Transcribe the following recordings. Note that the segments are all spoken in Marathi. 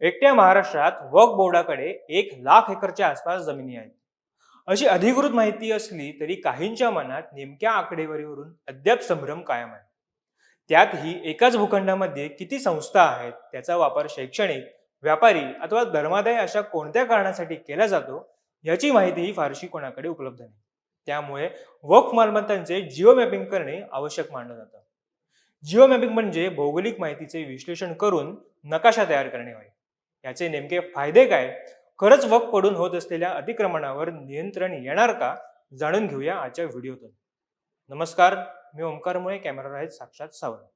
एकट्या महाराष्ट्रात वक्फ बोर्डाकडे एक लाख एकरच्या आसपास जमिनी आहेत. अशी अधिकृत माहिती असली तरी काहींच्या मनात नेमक्या आकडेवारीवरून अद्याप संभ्रम कायम आहे. त्यातही एकाच भूखंडामध्ये किती संस्था आहेत त्याचा वापर शैक्षणिक व्यापारी अथवा धर्मादाय अशा कोणत्या कारणासाठी केला जातो याची माहितीही फारशी कोणाकडे उपलब्ध नाही. त्यामुळे वक्फ मालमत्तांचे जिओ मॅपिंग करणे आवश्यक मानलं जातं. जिओ मॅपिंग म्हणजे भौगोलिक माहितीचे विश्लेषण करून नकाशा तयार करणे होय. याचे नेमके फायदे काय? खरंच वक पडून होत असलेल्या अतिक्रमणावर नियंत्रण येणार का? जाणून घेऊया आजच्या व्हिडिओतून. नमस्कार मी ओंकारमुळे कॅमेरा आहेत साक्षात सावंत.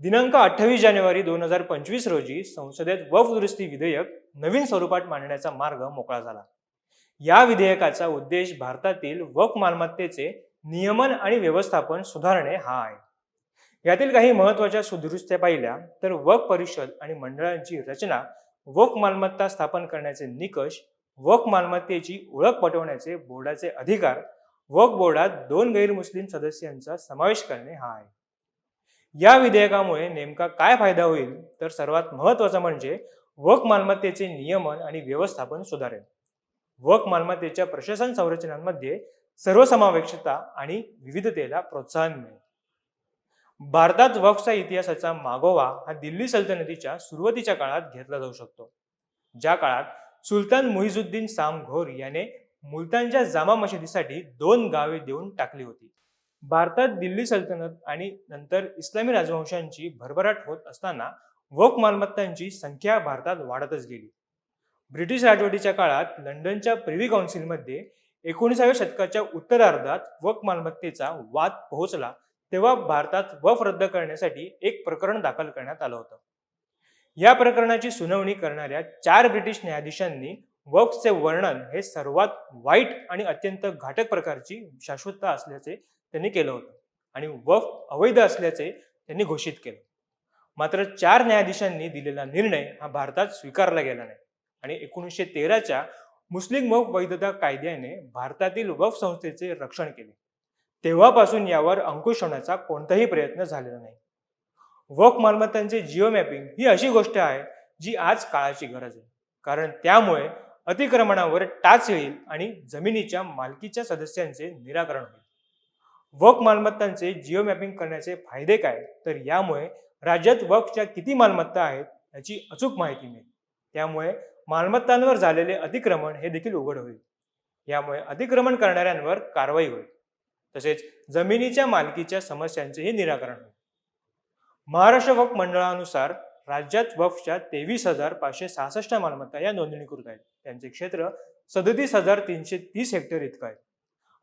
दिनांक अठ्ठावीस जानेवारी दोन हजार पंचवीस रोजी संसदेत वफ दुरुस्ती विधेयक नवीन स्वरूपात मांडण्याचा मार्ग मोकळा झाला. या विधेयकाचा उद्देश भारतातील वक मालमत्तेचे नियमन आणि व्यवस्थापन सुधारणे हा आहे. यातील काही महत्त्वाच्या सुदृष्ट्या पाहिल्या तर वक परिषद आणि मंडळांची रचना वक मालमत्ता स्थापन करण्याचे निकष वक मालमत्तेची ओळख पटवण्याचे बोर्डाचे अधिकार वक बोर्डात दोन गैरमुस्लिम सदस्यांचा समावेश करणे हा आहे. या विधेयकामुळे नेमका काय फायदा होईल? तर सर्वात महत्त्वाचा म्हणजे वक मालमत्तेचे नियमन आणि व्यवस्थापन सुधारेल. वक मालमत्तेच्या प्रशासन संरचनांमध्ये सर्वसमावेशकता आणि विविधतेला प्रोत्साहन मिळेल. भारतात वक्फचा इतिहासाचा मागोवा हा दिल्ली सल्तनतीच्या सुरुवातीच्या काळात घेतला जाऊ शकतो. ज्या काळात सुलतान मुहिजुद्दीन साम घोर याने मुलतानच्या जामा मशिदीसाठी दोन गावे देऊन टाकली होती. भारतात दिल्ली सल्तनत आणि नंतर इस्लामी राजवंशांची भरभराट होत असताना वक मालमत्तांची संख्या भारतात वाढतच गेली. ब्रिटिश राजवटीच्या काळात लंडनच्या प्रिव्ही काउन्सिलमध्ये एकोणीसाव्या शतकाच्या उत्तरार्धात वक मालमत्तेचा वाद पोहोचला तेव्हा भारतात वफ रद्द करण्यासाठी एक प्रकरण दाखल करण्यात आलं होतं. या प्रकरणाची सुनावणी करणाऱ्या चार ब्रिटिश न्यायाधीशांनी वफचे वर्णन हे सर्वात वाईट आणि अत्यंत घातक प्रकारची शाश्वतता असल्याचे त्यांनी केलं होतं आणि वफ अवैध असल्याचे त्यांनी घोषित केलं. मात्र चार न्यायाधीशांनी दिलेला निर्णय हा भारतात स्वीकारला गेला नाही आणि एकोणीसशे तेराच्या मुस्लिम वफ वैधता कायद्याने भारतातील वफ संस्थेचे रक्षण केले. तेव्हापासून यावर अंकुश होण्याचा कोणताही प्रयत्न झालेला नाही. वक मालमत्तांचे जिओ मॅपिंग ही अशी गोष्ट आहे जी आज काळाची गरज आहे. कारण त्यामुळे अतिक्रमणावर टाच येईल आणि जमिनीच्या मालकीच्या सदस्यांचे निराकरण होईल. वक मालमत्तांचे जिओ मॅपिंग करण्याचे फायदे काय? तर यामुळे राज्यात वकच्या किती मालमत्ता आहेत याची अचूक माहिती मिळेल. त्यामुळे मालमत्तांवर झालेले अतिक्रमण हे देखील उघड होईल. यामुळे अतिक्रमण करणाऱ्यांवर कारवाई होईल. तसेच जमिनीच्या मालकीच्या समस्यांचेही निराकरण होईल. महाराष्ट्र वक्फ मंडळानुसार राज्यात वक्फच्या तेवीस हजार पाचशे सहासष्ट मालमत्ता या नोंदणीकृत आहेत. त्यांचे क्षेत्र सदतीस हजार तीनशे तीस हेक्टर इतकं आहे.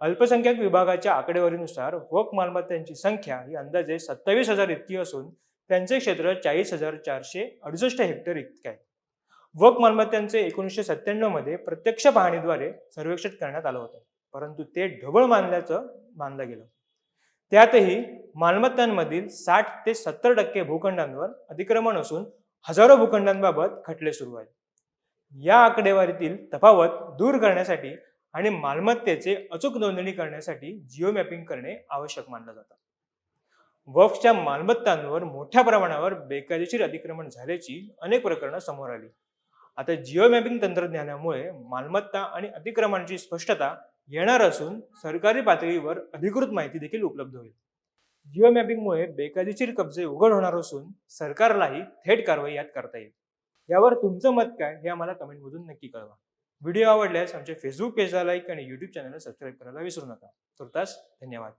अल्पसंख्याक विभागाच्या आकडेवारीनुसार वक मालमत्तांची संख्या ही अंदाजे सत्तावीस हजार इतकी असून त्यांचे क्षेत्र चाळीस हजार चारशे अडुसष्ट हेक्टर इतके आहे. वक मालमत्तांचे एकोणीसशे सत्त्याण्णवमध्ये प्रत्यक्ष पाहणीद्वारे सर्वेक्षण करण्यात आलं होतं. परंतु ते ढबळ मानल्याचं मानलं गेलं. त्यातही मालमत्तांमधील साठ ते सत्तर टक्के भूखंडांवर अतिक्रमण असून हजारो भूखंडांबाबत खटले सुरू आहेत. या आकडेवारीतील तफावत दूर करण्यासाठी आणि मालमत्तेचे अचूक नोंदणी करण्यासाठी जिओ मॅपिंग करणे आवश्यक मानलं जातं. वक्फच्या मालमत्तांवर मोठ्या प्रमाणावर बेकायदेशीर अतिक्रमण झाल्याची अनेक प्रकरणं समोर आली. आता जिओ मॅपिंग तंत्रज्ञानामुळे मालमत्ता आणि अतिक्रमणाची स्पष्टता येणार असून सरकारी पातळीवर अधिकृत माहिती देखील उपलब्ध होईल. जिओ मॅपिंगमुळे बेकायदेशीर कब्जे उघड होणार असून सरकारलाही थेट कारवाई यात करता येईल. यावर तुमचं मत काय हे आम्हाला कमेंटमधून नक्की कळवा. व्हिडिओ आवडल्यास आमच्या फेसबुक पेजला लाईक आणि यूट्यूब चॅनलला सबस्क्राईब करायला विसरू नका. तुर्तास धन्यवाद.